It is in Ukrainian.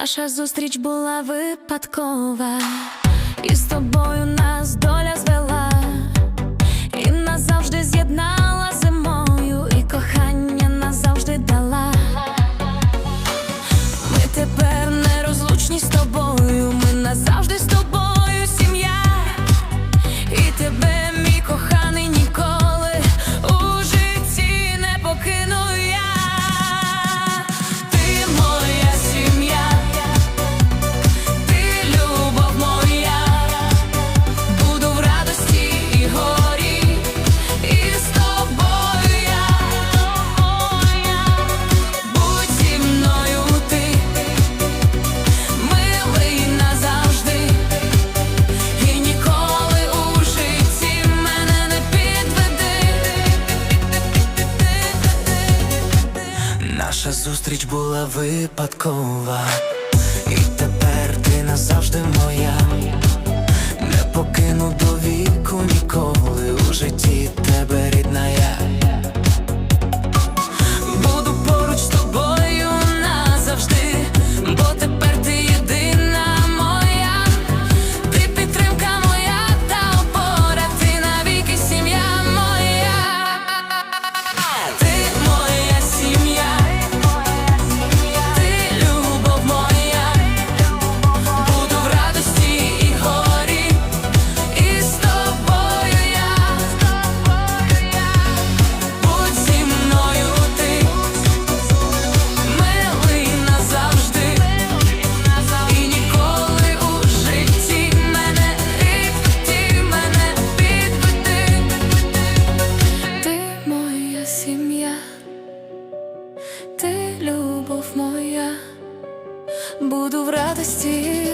Наша зустріч була випадкова, і з тобою. Наша зустріч була випадкова. буду в радості.